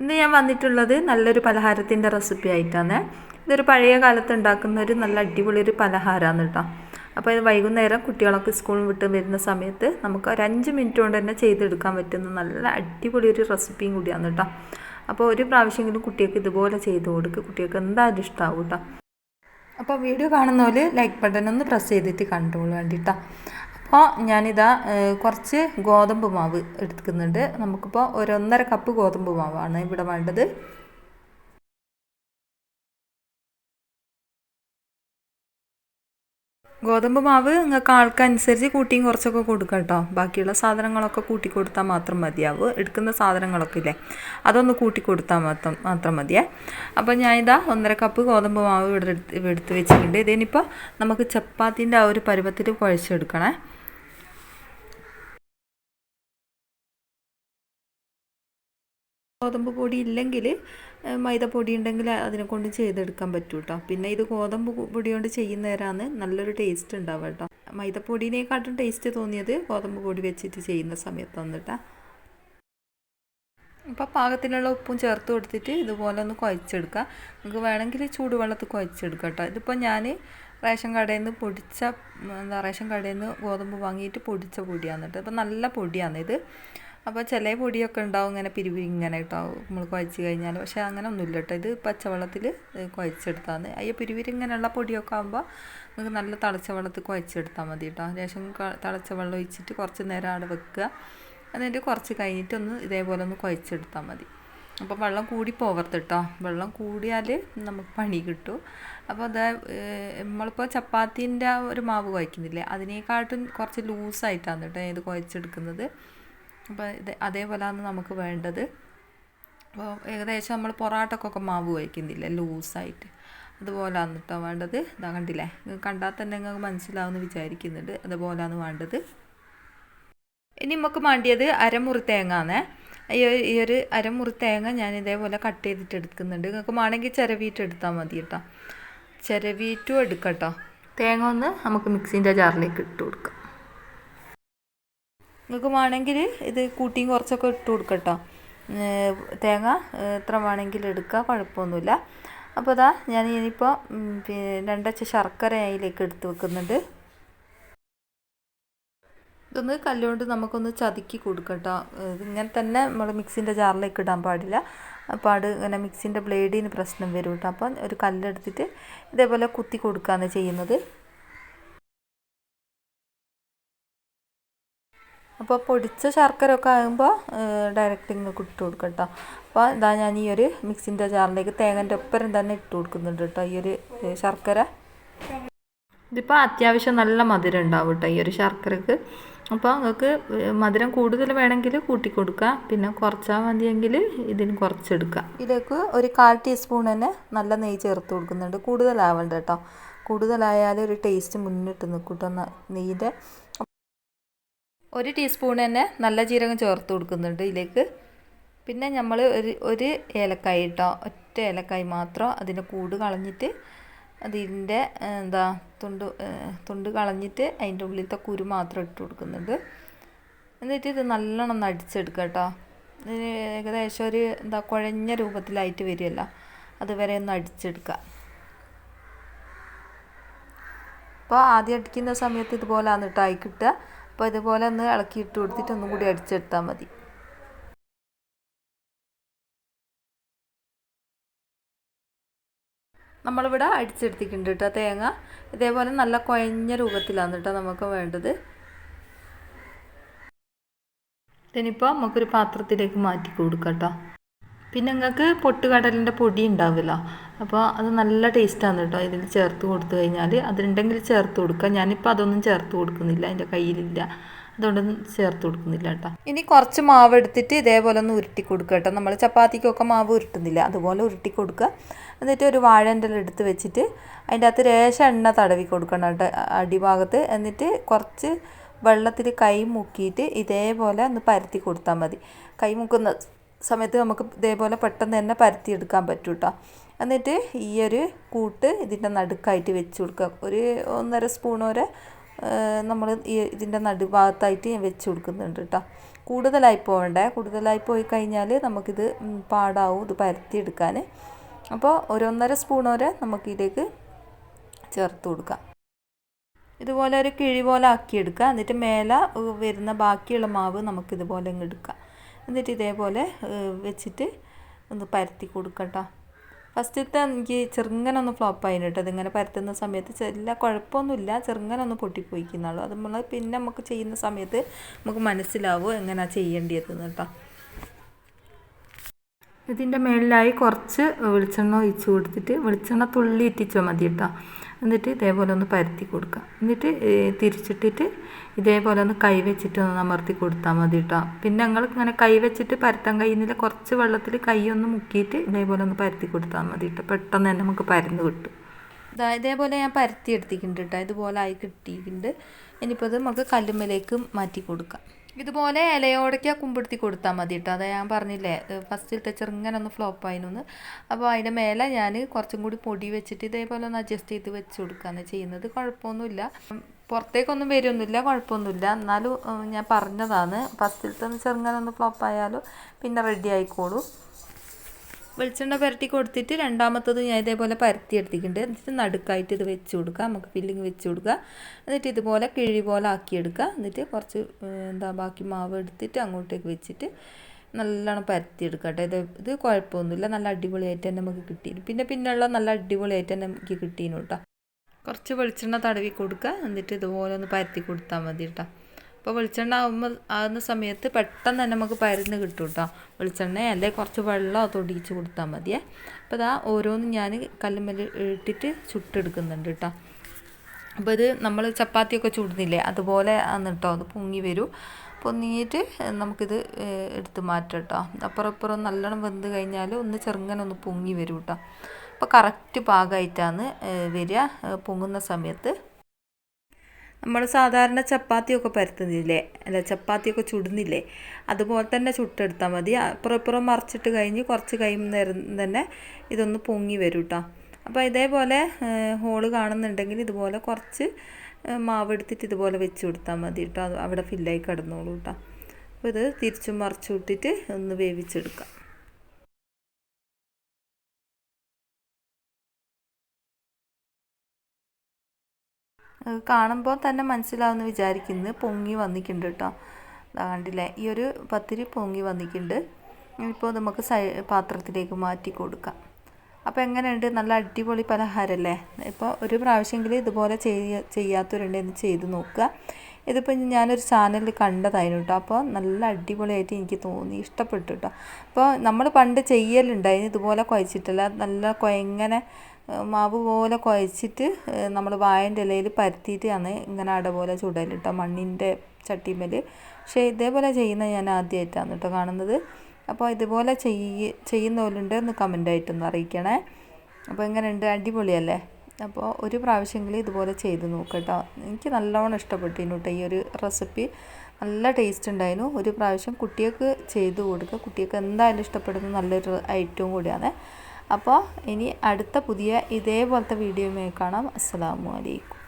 ഇന്ന് ഞാൻ വന്നിട്ടുള്ളത് നല്ലൊരു പലഹാരത്തിന്റെ റെസിപ്പി ആയിട്ടാണ്. ഇതൊരു പഴയ കാലത്ത് ഉണ്ടാക്കുന്ന ഒരു നല്ല അടിപൊളി ഒരു പലഹാരമാണ് കേട്ടോ അപ്പോൾ ഇത് വൈകുന്നേരം കുട്ടികളൊക്കെ സ്കൂളിൽ വിട്ട് വരുന്ന സമയത്ത് നമുക്ക് ഒരു അഞ്ച് മിനിറ്റ് കൊണ്ട് തന്നെ ചെയ്തെടുക്കാൻ പറ്റുന്ന നല്ല അടിപൊളി ഒരു റെസിപ്പിയും കൂടിയാണ് കേട്ടോ അപ്പോൾ ഒരു പ്രാവശ്യമെങ്കിലും കുട്ടികൾക്ക് ഇതുപോലെ ചെയ്ത് കൊടുക്കുക കുട്ടികൾക്ക് എന്തായാലും ഇഷ്ടമാവും കേട്ടോ അപ്പോൾ വീഡിയോ കാണുന്നവർ ലൈക്ക് ബട്ടൺ ഒന്ന് പ്രസ് ചെയ്തിട്ട് കണ്ടോളൂ വേണ്ടിയിട്ടാണ് അപ്പോൾ ഞാനിതാ കുറച്ച് ഗോതമ്പ് മാവ് എടുക്കുന്നുണ്ട് നമുക്കിപ്പോൾ ഒരു ഒന്നര കപ്പ് ഗോതമ്പ് മാവാണ് ഇവിടെ വേണ്ടത്. ഗോതമ്പ് മാവ് നിങ്ങൾക്ക് ആൾക്കനുസരിച്ച് കൂട്ടിയും കുറച്ചൊക്കെ കൊടുക്കാം കേട്ടോ. ബാക്കിയുള്ള സാധനങ്ങളൊക്കെ കൂട്ടി കൊടുത്താൽ മാത്രം മതിയാവും. എടുക്കുന്ന സാധനങ്ങളൊക്കെ ഇല്ലേ? അതൊന്ന് കൂട്ടി കൊടുത്താൽ മാത്രം മാത്രം മതിയേ. അപ്പോൾ ഞാനിതാ ഒന്നര കപ്പ് ഗോതമ്പ് മാവ് ഇവിടെ എടുത്ത് എടുത്ത് വെച്ചിട്ടുണ്ട്. ഇതിനിപ്പോൾ നമുക്ക് ചപ്പാത്തിന്റെ ആ ഒരു പരുവത്തിൽ കുഴച്ചെടുക്കണേ. ഗോതമ്പ് പൊടി ഇല്ലെങ്കിൽ മൈദ പൊടി ഉണ്ടെങ്കിൽ അതിനെ കൊണ്ട് ചെയ്തെടുക്കാൻ പറ്റും കേട്ടോ പിന്നെ ഇത് ഗോതമ്പ് പൊടി കൊണ്ട് ചെയ്യുന്നവരാണ് നല്ലൊരു ടേസ്റ്റ് ഉണ്ടാവുക കേട്ടോ. മൈദപ്പൊടിനെക്കാട്ടും ടേസ്റ്റ് തോന്നിയത് ഗോതമ്പ് പൊടി വെച്ചിട്ട് ചെയ്യുന്ന സമയത്ത് വന്നിട്ടാ അപ്പോൾ പാകത്തിനുള്ള ഉപ്പും ചേർത്ത് കൊടുത്തിട്ട് ഇതുപോലെ ഒന്ന് കുഴച്ചെടുക്കുക. നിങ്ങൾക്ക് വേണമെങ്കിൽ ചൂടുവെള്ളത്തിൽ കുഴച്ചെടുക്കാം കേട്ടോ. ഇതിപ്പോൾ ഞാൻ റേഷൻ കടയിൽ നിന്ന് പൊടിച്ച എന്താ റേഷൻ കടയിൽ നിന്ന് ഗോതമ്പ് വാങ്ങിയിട്ട് പൊടിച്ച പൊടിയാണ് കേട്ടോ. അപ്പോൾ നല്ല പൊടിയാണ് ഇത്. അപ്പോൾ ചില പൊടിയൊക്കെ ഉണ്ടാവും ഇങ്ങനെ പിരിവി ഇങ്ങനെ കേട്ടോ നമ്മൾ കുഴച്ച് കഴിഞ്ഞാൽ പക്ഷേ അങ്ങനെ ഒന്നുമില്ല കേട്ടോ. ഇത് പച്ചവെള്ളത്തിൽ കുഴച്ചെടുത്താണ് അയ്യോ പിരിവിരി ഇങ്ങനെയുള്ള പൊടിയൊക്കെ ആകുമ്പോൾ നമുക്ക് നല്ല തിളച്ച വെള്ളത്തിൽ കുഴച്ചെടുത്താൽ മതി കേട്ടോ. ശേഷം തളച്ച വെള്ളം ഒഴിച്ചിട്ട് കുറച്ച് നേരം അവിടെ വെക്കുക. എന്നിട്ട് കുറച്ച് കഴിഞ്ഞിട്ട് ഒന്ന് ഇതേപോലെ ഒന്ന് കുഴച്ചെടുത്താൽ മതി. അപ്പോൾ വെള്ളം കൂടി പോകരുത് കേട്ടോ. വെള്ളം കൂടിയാൽ നമുക്ക് പണി കിട്ടും. അപ്പോൾ അത് നമ്മളിപ്പോൾ ചപ്പാത്തീന്റെ ഒരു മാവ് കുഴക്കുന്നില്ലേ? അതിനേക്കാട്ടും കുറച്ച് ലൂസായിട്ടാണ് കേട്ടോ ഇത് കുഴച്ചെടുക്കുന്നത്. അപ്പോൾ ഇത് അതേപോലെയാണ് നമുക്ക് വേണ്ടത്. അപ്പോൾ ഏകദേശം നമ്മൾ പൊറാട്ടക്കൊക്കെ മാവ് വയ്ക്കുന്നില്ലേ ലൂസായിട്ട്. അതുപോലെയാണ് കേട്ടോ വേണ്ടത്. ഇതാ കണ്ടില്ലേ? കണ്ടാൽ തന്നെ നിങ്ങൾക്ക് മനസ്സിലാവുമെന്ന് വിചാരിക്കുന്നുണ്ട്. അതുപോലെയാണ് വേണ്ടത്. ഇനി നമുക്ക് വേണ്ടിയത് അരമുറി തേങ്ങ ആണേ ഈ ഒരു- ഈ ഒരു അരമുറി തേങ്ങ ഞാൻ ഇതേപോലെ കട്ട് ചെയ്തിട്ട് എടുക്കുന്നുണ്ട്. നിങ്ങൾക്ക് വേണമെങ്കിൽ ചിരവിയിട്ട് എടുത്താൽ മതി കേട്ടോ ചിരവിയിട്ടും എടുക്കട്ടോ തേങ്ങ ഒന്ന് നമുക്ക് മിക്സിന്റെ ജാറിലേക്ക് ഇട്ട് കൊടുക്കാം. നിങ്ങൾക്ക് വേണമെങ്കിൽ ഇത് കൂട്ടിയും കുറച്ചൊക്കെ ഇട്ട് കൊടുക്കട്ടോ. കേട്ടോ തേങ്ങ ഇത്ര എത്ര വേണമെങ്കിലും എടുക്കുക കുഴപ്പമൊന്നുമില്ല. അപ്പോൾ അതാ ഞാൻ ഇനിയിപ്പോൾ രണ്ടച്ച ശർക്കര അതിലേക്ക് എടുത്ത് വെക്കുന്നുണ്ട്. ഇതൊന്ന് കല്ലുകൊണ്ട് നമുക്കൊന്ന് ചതുക്കി കൊടുക്കട്ടോ. ഇങ്ങനെ തന്നെ നമ്മൾ മിക്സിന്റെ ജാറിലേക്ക് ഇടാൻ പാടില്ല. പാട് ഇങ്ങനെ മിക്സിന്റെ ബ്ലേഡിന് പ്രശ്നം വരും കേട്ടോ. അപ്പം ഒരു കല്ലെടുത്തിട്ട് ഇതേപോലെ കുത്തി കൊടുക്കുകയാണ് ചെയ്യുന്നത്. അപ്പോൾ പൊടിച്ച ശർക്കര ഒക്കെ ആകുമ്പോൾ ഡയറക്റ്റ് ഇങ്ങനെ ഇട്ട് കൊടുക്കാം കേട്ടോ അപ്പോൾ ഇതാ ഞാൻ ഈ ഒരു മിക്സിന്റെ ജാറിലേക്ക് തേങ്ങന്റെ ഒപ്പരം തന്നെ ഇട്ട് കൊടുക്കുന്നുണ്ട് കേട്ടോ ഈ ഒരു ശർക്കര. ഇതിപ്പോൾ അത്യാവശ്യം നല്ല മധുരം ഉണ്ടാവും കേട്ടോ ഈ ഒരു ശർക്കരക്ക്. അപ്പോൾ നിങ്ങൾക്ക് മധുരം കൂടുതൽ വേണമെങ്കിൽ കൂട്ടി കൊടുക്കുക പിന്നെ കുറച്ചാൽ മതിയെങ്കിൽ ഇതിന് കുറച്ചെടുക്കുക ഇതിലേക്ക് ഒരു കാൽ ടീസ്പൂൺ തന്നെ നല്ല നെയ്യ് ചേർത്ത് കൊടുക്കുന്നുണ്ട്. കൂടുതലാവണ്ട കേട്ടോ കൂടുതലായാലും ഒരു ടേസ്റ്റ് മുന്നിട്ട് നിൽക്കും കേട്ടോ നെയ്യിന്റെ. ഒരു ടീസ്പൂൺ തന്നെ നല്ല ജീരകം ചേർത്ത് കൊടുക്കുന്നുണ്ട് ഇതിലേക്ക്. പിന്നെ നമ്മൾ ഒരു ഒരു ഏലക്കായ ഇട്ടോ ഒറ്റ ഏലക്കായ മാത്രം അതിന്റെ കൂട് കളഞ്ഞിട്ട് അതിന്റെ എന്താ തുണ്ട് തുണ്ട് കളഞ്ഞിട്ട് അതിന്റെ ഉള്ളിലത്തെ കുരു മാത്രം ഇട്ട് കൊടുക്കുന്നുണ്ട്. എന്നിട്ട് ഇത് നല്ലോണം ഒന്ന് അടിച്ചെടുക്കുക കേട്ടോ ഏകദേശം ഒരു എന്താ കുഴഞ്ഞ രൂപത്തിലായിട്ട് വരുമല്ലോ അതുവരെ ഒന്ന് അടിച്ചെടുക്കുക. അപ്പോൾ ആദ്യം അടിക്കുന്ന സമയത്ത് ഇതുപോലെയാണ് കേട്ടോ ആയി കിട്ടുക. അപ്പോൾ ഇതുപോലെ ഒന്ന് ഇളക്കി ഇട്ട് കൊടുത്തിട്ട് ഒന്നും കൂടി അടിച്ചെടുത്താൽ മതി. നമ്മളിവിടെ അടിച്ചെടുത്തിട്ടുണ്ട് കേട്ടോ തേങ്ങ. ഇതേപോലെ നല്ല കുഴഞ്ഞ രൂപത്തിലാണ് കേട്ടോ നമുക്ക് വേണ്ടത്. ഇതിനിപ്പോൾ നമുക്കൊരു പാത്രത്തിലേക്ക് മാറ്റി കൊടുക്കാം കേട്ടോ. പിന്നെ നിങ്ങൾക്ക് പൊട്ടുകടലിന്റെ പൊടി ഉണ്ടാവില്ല. അപ്പോൾ അത് നല്ല ടേസ്റ്റാണ് കേട്ടോ ഇതിൽ ചേർത്ത് കൊടുത്തു കഴിഞ്ഞാൽ അതിലുണ്ടെങ്കിൽ ചേർത്ത് കൊടുക്കുക ഞാനിപ്പോൾ അതൊന്നും ചേർത്ത് കൊടുക്കുന്നില്ല. എന്റെ കയ്യിലില്ല. അതുകൊണ്ടൊന്നും ചേർത്ത് കൊടുക്കുന്നില്ല കേട്ടോ ഇനി കുറച്ച് മാവ് എടുത്തിട്ട് ഇതേപോലെ ഒന്ന് ഉരുട്ടി കൊടുക്കുക കേട്ടോ നമ്മൾ ചപ്പാത്തിക്കൊക്കെ മാവ് ഉരുട്ടുന്നില്ല. അതുപോലെ ഉരുട്ടി കൊടുക്കുക എന്നിട്ട് ഒരു വാഴന്റെ എടുത്ത് വെച്ചിട്ട് അതിന്റെ അകത്ത് രേശ എണ്ണ തടവി കൊടുക്കണം കേട്ടോ അടിഭാഗത്ത് എന്നിട്ട് കുറച്ച് വെള്ളത്തിൽ കൈ മുക്കിയിട്ട് ഇതേപോലെ ഒന്ന് പരത്തി കൊടുത്താൽ മതി. കൈ മുക്കുന്ന സമയത്ത് നമുക്ക് ഇതേപോലെ പെട്ടെന്ന് തന്നെ പരത്തിയെടുക്കാൻ പറ്റും കേട്ടോ എന്നിട്ട് ഈ ഒരു കൂട്ട് ഇതിന്റെ നടുക്കായിട്ട് വെച്ച് കൊടുക്കുക. ഒരു ഒന്നര സ്പൂൺ വരെ നമ്മൾ ഈ ഇതിന്റെ നടുഭാഗത്തായിട്ട് ഞാൻ വെച്ച് കൊടുക്കുന്നുണ്ട് കേട്ടോ. കൂടുതലായി പോകണ്ടേ? കൂടുതലായി പോയി കഴിഞ്ഞാൽ നമുക്കിത് പാടാവും ഇത് പരത്തിയെടുക്കാൻ. അപ്പോൾ ഒരൊന്നര സ്പൂൺ വരെ നമുക്കിതിലേക്ക് ചേർത്ത് കൊടുക്കാം. ഇതുപോലെ ഒരു കിഴി പോലെ ആക്കിയെടുക്കുക. എന്നിട്ട് മേലെ വരുന്ന ബാക്കിയുള്ള മാവ് നമുക്കിതുപോലെ അങ്ങ് എടുക്കാം. എന്നിട്ട് ഇതേപോലെ വെച്ചിട്ട് ഒന്ന് പരത്തി കൊടുക്കട്ടോ. ഫസ്റ്റത്തെ എനിക്ക് ചെറുങ്ങനെ ഒന്ന് ഫ്ലോപ്പ് ആയിന് കേട്ടോ അതിങ്ങനെ പരത്തുന്ന സമയത്ത് ചെല്ല കുഴപ്പമൊന്നുമില്ല. ചെറുങ്ങനെ ഒന്ന് പൊട്ടിപ്പോയിക്കുന്നുള്ളൂ അത് നമ്മൾ പിന്നെ നമുക്ക് ചെയ്യുന്ന സമയത്ത് നമുക്ക് മനസ്സിലാവും എങ്ങനെയാണ് ചെയ്യേണ്ടിയതെന്ന് കേട്ടോ ഇതിന്റെ മേളിലായി കുറച്ച് വെളിച്ചെണ്ണ ഒഴിച്ച് കൊടുത്തിട്ട് വെളിച്ചെണ്ണ തുള്ളി ഇറ്റിച്ചാൽ മതി കേട്ടോ എന്നിട്ട് ഇതേപോലെ ഒന്ന് പരത്തി കൊടുക്കുക എന്നിട്ട് തിരിച്ചിട്ടിട്ട് ഇതേപോലെ ഒന്ന് കൈ വെച്ചിട്ട് ഒന്ന് അമർത്തി കൊടുത്താൽ മതി കേട്ടോ പിന്നെ ഞങ്ങൾ ഇങ്ങനെ കൈ വെച്ചിട്ട് പരത്താൻ കഴിയുന്നില്ല. കുറച്ച് വെള്ളത്തിൽ കൈ ഒന്ന് മുക്കിയിട്ട് ഇതേപോലെ ഒന്ന് പരത്തി കൊടുത്താൽ മതി കേട്ടോ പെട്ടെന്ന് തന്നെ നമുക്ക് പരന്ന് കിട്ടും. ഇതേപോലെ ഞാൻ പരത്തി എടുത്തിട്ടുണ്ട് കേട്ടോ ഇതുപോലെ ആയി കിട്ടിയിട്ടുണ്ട്. ഇനിയിപ്പോൾ ഇത് നമുക്ക് കല്ലുമ്മലേക്ക് മാറ്റി കൊടുക്കാം. ഇതുപോലെ ഇലയോടയ്ക്ക് കുമ്പിടുത്തി കൊടുത്താൽ മതി കേട്ടോ അതാ ഞാൻ പറഞ്ഞില്ലേ ഫസ്റ്റിലത്തെ ചെറുങ്ങനെ ഒന്ന് ഫ്ലോപ്പ് ആയിരുന്നു അപ്പോൾ അതിന്റെ മേലെ ഞാൻ കുറച്ചും കൂടി പൊടി വെച്ചിട്ട് ഇതേപോലെ ഒന്ന് അഡ്ജസ്റ്റ് ചെയ്ത് വെച്ച് കൊടുക്കുകയാണ് ചെയ്യുന്നത് കുഴപ്പമൊന്നുമില്ല പുറത്തേക്കൊന്നും വരുമൊന്നുമില്ല കുഴപ്പമൊന്നുമില്ല എന്നാലും ഞാൻ പറഞ്ഞതാണ് ഫസ്റ്റിലത്തെ ചെറുങ്ങനെ ഒന്ന് ഫ്ലോപ്പ് ആയാലും പിന്നെ റെഡി ആയിക്കോളൂ. വെളിച്ചെണ്ണ പരട്ടി കൊടുത്തിട്ട് രണ്ടാമത്തത് ഞാൻ ഇതേപോലെ പരത്തി എടുത്തിട്ടുണ്ട്. എന്നിട്ട് നടുക്കായിട്ട് ഇത് വെച്ച് കൊടുക്കുക. നമുക്ക് ഫില്ലിങ് വെച്ച് കൊടുക്കുക. എന്നിട്ട് ഇതുപോലെ കിഴി പോലെ ആക്കിയെടുക്കുക എന്നിട്ട് കുറച്ച് എന്താ ബാക്കി മാവ് എടുത്തിട്ട് അങ്ങോട്ടേക്ക് വെച്ചിട്ട് നല്ലോണം പരത്തിയെടുക്കുക കേട്ടോ. ഇത് ഇത് കുഴപ്പമൊന്നുമില്ല. നല്ല അടിപൊളിയായിട്ട് തന്നെ നമുക്ക് കിട്ടി. പിന്നെ പിന്നെയുള്ള നല്ല അടിപൊളിയായിട്ട് തന്നെ നമുക്ക് കിട്ടീനു കേട്ടോ. കുറച്ച് വെളിച്ചെണ്ണ തടവി കൊടുക്കുക. എന്നിട്ട് ഇതുപോലെ ഒന്ന് പരത്തി കൊടുത്താൽ മതി കേട്ടോ. അപ്പോൾ വെളിച്ചെണ്ണ ആകുമ്പോൾ ആകുന്ന സമയത്ത് പെട്ടെന്ന് തന്നെ നമുക്ക് പരന്ന് കിട്ടും കേട്ടോ വെളിച്ചെണ്ണ അല്ലെങ്കിൽ കുറച്ച് വെള്ളം തൊടിയിച്ച് കൊടുത്താൽ മതിയേ. അപ്പോൾ ഇതാ ഓരോന്നും ഞാൻ കല്ലുമ്മൽ ഇട്ടിട്ട് ചുട്ടെടുക്കുന്നുണ്ട് കേട്ടോ അപ്പോൾ ഇത് നമ്മൾ ചപ്പാത്തിയൊക്കെ ചുടുന്നില്ലേ അതുപോലെ ആണ് കേട്ടോ അത് പൊങ്ങി വരും. പൊങ്ങിയിട്ട് നമുക്കിത് എടുത്ത് മാറ്റാം കേട്ടോ അപ്പുറം ഇപ്പുറം നല്ലോണം വെന്ത് കഴിഞ്ഞാൽ ഒന്ന് ചെറുങ്ങനെ ഒന്ന് പൊങ്ങി വരും കേട്ടോ അപ്പോൾ കറക്റ്റ് പാകമായിട്ടാണ് വരിക. പൊങ്ങുന്ന സമയത്ത് നമ്മൾ സാധാരണ ചപ്പാത്തിയൊക്കെ പരത്തുന്നില്ലേ? അല്ല ചപ്പാത്തിയൊക്കെ ചുടുന്നില്ലേ? അതുപോലെ തന്നെ ചുട്ടെടുത്താൽ മതി. അപ്പുറം ഇപ്പുറം മറിച്ചിട്ട് കഴിഞ്ഞ് കുറച്ച് കഴിയുമ്പോൾ നേരം തന്നെ ഇതൊന്ന് പൊങ്ങി വരും കേട്ടോ അപ്പോൾ ഇതേപോലെ ഹോൾ കാണുന്നുണ്ടെങ്കിൽ ഇതുപോലെ കുറച്ച് മാവ് എടുത്തിട്ട് ഇതുപോലെ വെച്ച് കൊടുത്താൽ മതി കേട്ടോ അവിടെ ഫില്ലായി കിടന്നോളൂ കേട്ടോ അപ്പോൾ ഇത് തിരിച്ചും മറിച്ചു വിട്ടിട്ട് ഒന്ന് വേവിച്ചെടുക്കാം. കാണുമ്പോൾ തന്നെ മനസ്സിലാവുമെന്ന് വിചാരിക്കുന്നു പൊങ്ങി വന്നിട്ടുണ്ട് കേട്ടോ. കണ്ടില്ലേ? ഈ ഒരു പത്തിരി പൊങ്ങി വന്നിട്ടുണ്ട്. ഇപ്പോൾ നമുക്ക് സൈ പാത്രത്തിലേക്ക് മാറ്റി കൊടുക്കാം. അപ്പോൾ എങ്ങനെയുണ്ട്? നല്ല അടിപൊളി പലഹാരമല്ലേ? ഇപ്പോൾ ഒരു പ്രാവശ്യമെങ്കിലും ഇതുപോലെ ചെയ്യ ചെയ്യാത്തവരുണ്ടെന്ന് ചെയ്ത് നോക്കുക. ഇതിപ്പോൾ ഞാനൊരു ചാനലിൽ കണ്ടതായിരുന്നു കേട്ടോ. അപ്പോൾ നല്ല അടിപൊളിയായിട്ട് എനിക്ക് തോന്നി. ഇഷ്ടപ്പെട്ടു കേട്ടോ. അപ്പോൾ നമ്മൾ പണ്ട് ചെയ്യലുണ്ടായിരുന്നു. ഇതുപോലെ കുഴച്ചിട്ടില്ല. നല്ല കുഴങ്ങനെ മാവ് പോലെ കുഴച്ചിട്ട് നമ്മൾ വായന്റെ ഇലയിൽ പരത്തിയിട്ടാണ് ഇങ്ങനെ അട പോലെ കേട്ടോ മണ്ണിന്റെ ചട്ടിമേൽ പക്ഷേ ഇതേപോലെ ചെയ്യുന്ന ഞാൻ ആദ്യമായിട്ടാണ് കേട്ടോ കാണുന്നത്. അപ്പോൾ ഇതുപോലെ ചെയ്യ ചെയ്യുന്നവരുണ്ട് ഒന്ന് കമന്റായിട്ടൊന്ന് അറിയിക്കണേ. അപ്പോൾ ഇങ്ങനെ ഉണ്ട് അടിപൊളിയല്ലേ? അപ്പോൾ ഒരു പ്രാവശ്യമെങ്കിലും ഇതുപോലെ ചെയ്ത് നോക്കട്ടോ എനിക്ക് നല്ലോണം ഇഷ്ടപ്പെട്ടിരുന്നു കേട്ടോ ഈ ഒരു റെസിപ്പി. നല്ല ടേസ്റ്റ് ഉണ്ടായിരുന്നു. ഒരു പ്രാവശ്യം കുട്ടികൾക്ക് ചെയ്ത് കൊടുക്കുക കുട്ടികൾക്ക് എന്തായാലും ഇഷ്ടപ്പെടുന്ന നല്ലൊരു ഐറ്റവും കൂടിയാണ്. അപ്പോൾ ഇനി അടുത്ത പുതിയ ഇതേപോലത്തെ വീഡിയോയുമായി കാണാം. അസ്സാമലൈക്കും